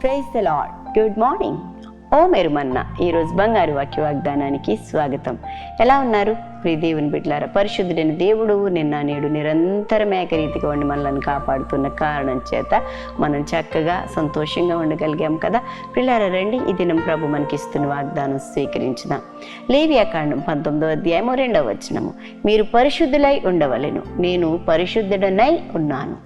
praise the Lord good morning ఓ మెరుమన్న ఈరోజు బంగారు వాక్య వాగ్దానానికి స్వాగతం. ఎలా ఉన్నారు? ప్రి దేవుని బిడ్డలారా పరిశుద్ధుడైన దేవుడు నిన్న నేడు నిరంతరం ఏకరీతిగా ఉండి మనల్ని కాపాడుతున్న కారణం చేత మనం చక్కగా సంతోషంగా ఉండగలిగాం కదా? పిల్లారా రండి ఈ దినం ప్రభు మనకి ఇస్తున్న వాగ్దానం స్వీకరించుదాం లేవియాకాండం పంతొమ్మిదో అధ్యాయము రెండవ వచనము. మీరు పరిశుద్ధులై ఉండవలెను నేను పరిశుద్ధుడనై ఉన్నాను.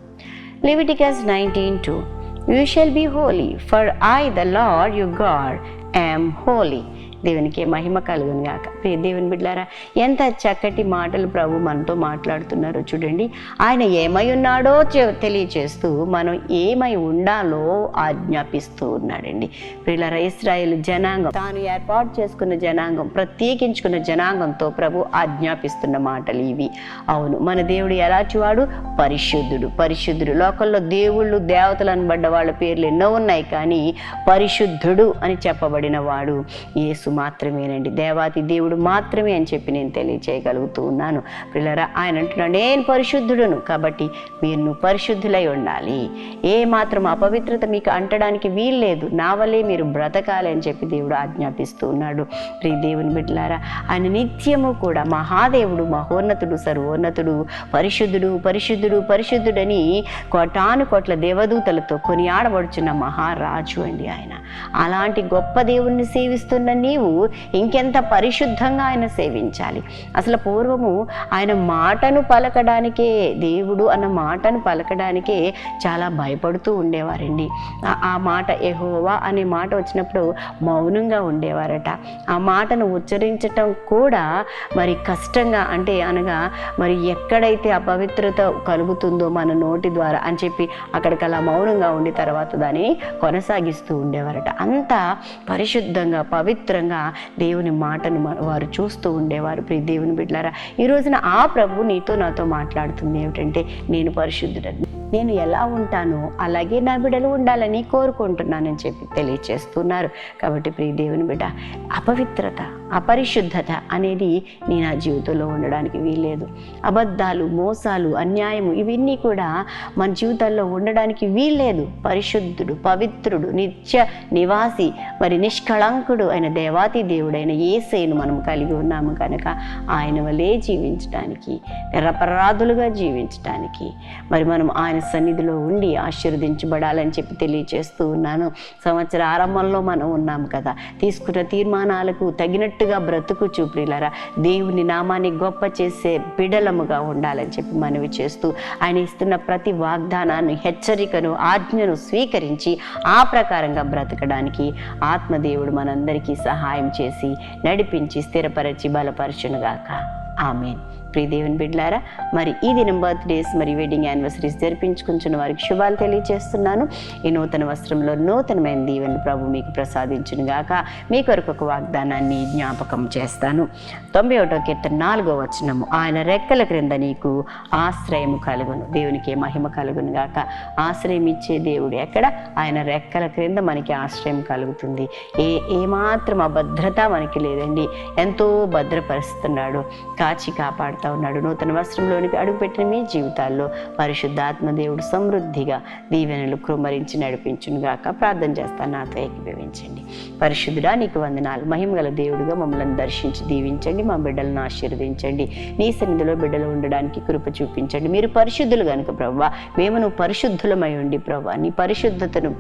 Leviticus nineteen two. You shall be holy, for I, the Lord your God, am holy. దేవునికి మహిమ కలుగును గాక. దేవుని బిడ్డారా ఎంత చక్కటి మాటలు ప్రభు మనతో మాట్లాడుతున్నారో చూడండి. ఆయన ఏమై ఉన్నాడో తెలియచేస్తూ మనం ఏమై ఉండాలో ఆజ్ఞాపిస్తూ ఉన్నాడండి. ప్రియులారా ఇస్రాయేల్ జనాంగం తాను ఏర్పాటు చేసుకున్న జనాంగం ప్రత్యేకించుకున్న జనాంగంతో ప్రభు ఆజ్ఞాపిస్తున్న మాటలు ఇవి. అవును మన దేవుడు ఎలాంటివాడు పరిశుద్ధుడు. పరిశుద్ధుడు. లోకల్లో దేవుళ్ళు దేవతలు అనబడ్డ వాళ్ళ పేర్లు ఎన్నో ఉన్నాయి కానీ పరిశుద్ధుడు అని చెప్పబడిన వాడు యేసు మాత్రమేనండి. దేవాతి దేవుడు మాత్రమే అని చెప్పి నేను తెలియచేయగలుగుతూ ఉన్నాను. పిల్లరా ఆయన అంటున్నాడు నేను పరిశుద్ధుడును కాబట్టి మీరు పరిశుద్ధులై ఉండాలి. ఏ మాత్రం అపవిత్రత మీకు అంటడానికి వీల్లేదు నా వల్లే మీరు బ్రతకాలి అని చెప్పి దేవుడు ఆజ్ఞాపిస్తూ ఉన్నాడు. ప్రియ దేవుని బిడ్డలారా ఆయన నిత్యము కూడా మహాదేవుడు మహోన్నతుడు సర్వోన్నతుడు పరిశుద్ధుడు పరిశుద్ధుడు పరిశుద్ధుడని కోటాను కోట్ల దేవదూతలతో కొనియాడబడుచున్న మహారాజు అండి ఆయన. అలాంటి గొప్ప దేవుణ్ణి సేవిస్తున్న నీవు ఇంకెంత పరిశుద్ధంగా ఆయన సేవించాలి. అసలు పూర్వము ఆయన మాటను పలకడానికే దేవుడు అన్న మాటను పలకడానికే చాలా భయపడుతూ ఉండేవారండి. ఆ- ఆ మాట ఎహోవా అనే మాట వచ్చినప్పుడు మౌనంగా ఉండేవారట. ఆ మాటను ఉచ్చరించటం కూడా మరి కష్టంగా అంటే అనగా మరి ఎక్కడైతే అపవిత్రత కలుగుతుందో మన నోటి ద్వారా అని చెప్పి అక్కడికి అలా మౌనంగా ఉండి తర్వాత దాన్ని కొనసాగిస్తూ ఉండేవారట. అంత పరిశుద్ధంగా పవిత్రంగా దేవుని మాటను వారు చూస్తూ ఉండేవారు. ప్రి దేవుని బిడ్డలారా ఈ రోజున ఆ ప్రభు నీతో నాతో మాట్లాడుతుంది ఏమిటంటే నేను పరిశుద్ధుడని నేను ఎలా ఉంటానో అలాగే నా బిడ్డలు ఉండాలని కోరుకుంటున్నానని చెప్పి తెలియచేస్తున్నారు. కాబట్టి ప్రియ దేవుని బిడ్డ అపవిత్రత అపరిశుద్ధత అనేది నీ నా జీవితంలో ఉండడానికి వీల్లేదు. అబద్ధాలు మోసాలు అన్యాయము ఇవన్నీ కూడా మన జీవితాల్లో ఉండడానికి వీల్లేదు. పరిశుద్ధుడు పవిత్రుడు నిత్య నివాసి మరి నిష్కళంకుడు అయిన దేవాతి దేవుడైన ఏసేను మనం కలిగి ఉన్నాము కనుక ఆయన వలే జీవించడానికి నిరపరాధులుగా జీవించడానికి మరి మనం ఆయన సన్నిధిలో ఉండి ఆశీర్వదించబడాలని చెప్పి తెలియచేస్తూ ఉన్నాను. సంవత్సర ఆరంభంలో మనం ఉన్నాము కదా. తీసుకున్న తీర్మానాలకు తగినట్టు తగినట్టుగా బ్రతుకు చూపులారా దేవుని నామాన్ని గొప్ప చేసే బిడలముగా ఉండాలని చెప్పి మనవి చేస్తూ ఆయన ఇస్తున్న ప్రతి వాగ్దానాన్ని హెచ్చరికను ఆజ్ఞను స్వీకరించి ఆ ప్రకారంగా బ్రతకడానికి ఆత్మదేవుడు మనందరికీ సహాయం చేసి నడిపించి స్థిరపరచి బలపరచునుగాక. ఆమెన్. ప్రియ దేవుని బిడ్లారా మరి ఈ దినం బర్త్డేస్ మరి వెడ్డింగ్ యానివర్సరీస్ జరిపించుకుంటున్న వారికి శుభాలు తెలియజేస్తున్నాను. ఈ నూతన వస్త్రంలో నూతనమైన దీవెన ప్రభు మీకు ప్రసాదించును గాక మీ కొరకు ఒక వాగ్దానాన్ని జ్ఞాపకం చేస్తాను. తొంభై ఒకటో కీర్తన నాలుగో వచనము. ఆయన రెక్కల క్రింద నీకు ఆశ్రయము కలుగును. దేవునికి మహిమ కలుగును గాక ఆశ్రయం ఇచ్చే దేవుడు ఎక్కడ? ఆయన రెక్కల క్రింద మనకి ఆశ్రయం కలుగుతుంది. ఏ ఏమాత్రం అభద్రత మనకి లేదండి. ఎంతో భద్రపరుస్తున్నాడు. కాచి కాపాడుతూ ఉన్నాడు. నూతన వస్త్రంలోనికి అడుగుపెట్టిన మీ జీవితాల్లో పరిశుద్ధాత్మ దేవుడు సమృద్ధిగా దీవెనలు కృమరించి నడిపించును గాక. ప్రార్థన చేస్తాను నాతో ఏకీభవించండి. పరిశుద్ధుడా నీకు వందనాలు. మహిమగల దేవుడిగా మమ్మల్ని దర్శించి దీవించండి. మా బిడ్డలను ఆశీర్వదించండి. నీ సన్నిధిలో బిడ్డలు ఉండడానికి కృప చూపించండి. మీరు పరిశుద్ధులు కనుక ప్రభా మేము నువ్వు పరిశుద్ధులమై ఉండి ప్రభా నీ పరిశుద్ధతను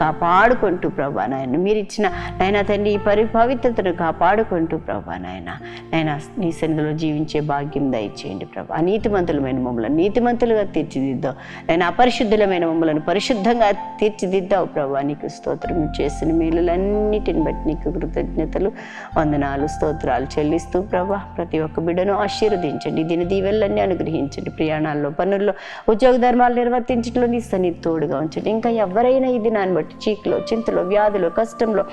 కాపాడుకుంటూ ప్రభా నాయన. మీరు ఇచ్చిన నాయన తండ్రి ఈ పరి పవిత్రతను కాపాడుకుంటూ ప్రభా నాయన. నాయన నీ సన్నిధిలో జీవించే భాగ్యం ఆరోగ్యం దయచేయండి ప్రభా. నీతిమంతులమైన మమ్మల్ని నీతిమంతులుగా తీర్చిదిద్దావు. నేను అపరిశుద్ధులమైన మమ్మల్ని పరిశుద్ధంగా తీర్చిదిద్దావు ప్రభా. నీకు స్తోత్రం చేసిన మేలులన్నిటిని బట్టి నీకు కృతజ్ఞతలు వందనాలు స్తోత్రాలు చెల్లిస్తూ ప్రభా. ప్రతి ఒక్క బిడ్డను ఆశీర్వదించండి. దీని దీవెళ్ళన్నీ అనుగ్రహించండి. ప్రయాణాల్లో పనుల్లో ఉద్యోగ ధర్మాలు నిర్వర్తించడంలో నీ తోడుగా ఉంచండి. ఇంకా ఎవరైనా ఈ దినాన్ని బట్టి చీకులో చింతలో వ్యాధులు కష్టంలో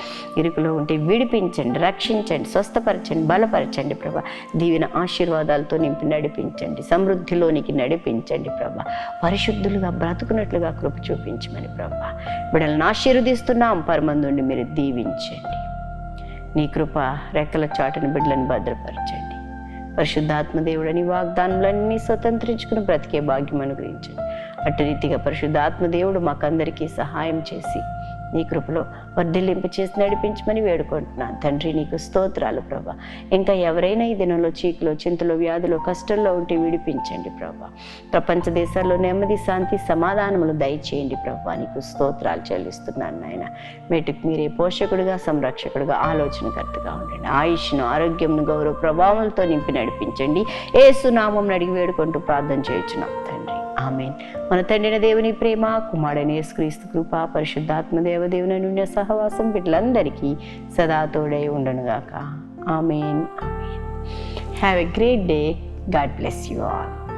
ఇరుకులో ఉంటే విడిపించండి రక్షించండి స్వస్థపరచండి బలపరచండి ప్రభా. దీవెన ఆశీర్వాదాలతో నింపి నడిపించండి. సమృద్ధిలోనికి నడిపించండి ప్రభా. పరిశుద్ధులుగా బ్రతుకున్నట్లుగా కృప చూపించమని ప్రభా. బిడ్డలను ఆశీర్వదిస్తున్నాం. పరమందుండి మీరు దీవించండి. నీ కృప రెక్కల చాటుని బిడ్డలను భద్రపరచండి. పరిశుద్ధాత్మదేవుడని వాగ్దానములన్నీ స్వతంత్రించుకుని బ్రతికే భాగ్యం అనుగ్రహించండి. అటు రీతిగా పరిశుద్ధాత్మదేవుడు మాకందరికీ సహాయం చేసి నీ కృపలో వర్ధిల్లింపు చేసి నడిపించమని వేడుకుంటున్నాను. తండ్రి నీకు స్తోత్రాలు ప్రభా. ఇంకా ఎవరైనా ఈ దినంలో చీకులో చింతలో వ్యాధులు కష్టంలో ఉంటే విడిపించండి ప్రభా. ప్రపంచ దేశాల్లో నెమ్మది శాంతి సమాధానములు దయచేయండి ప్రభా. నీకు స్తోత్రాలు చెల్లిస్తున్నాను నాయన. వీటికి మీరే పోషకుడుగా సంరక్షకుడుగా ఆలోచనకర్తగా ఉండండి. ఆయుష్ను ఆరోగ్యంను గౌరవ ప్రభావాలతో నింపి నడిపించండి. ఏసునామం అడిగి వేడుకుంటూ ప్రార్థన చేయుచున్నాం. ఆమెన్. మన తండ్రిన దేవుని ప్రేమ కుమారుడైన యేసుక్రీస్తు కృప పరిశుద్ధాత్మ దేవదేవుని నుండి సహవాసం బిడ్డలందరికీ సదా తోడై ఉండనుగాక. Amen. Amen. Have a great day God bless you all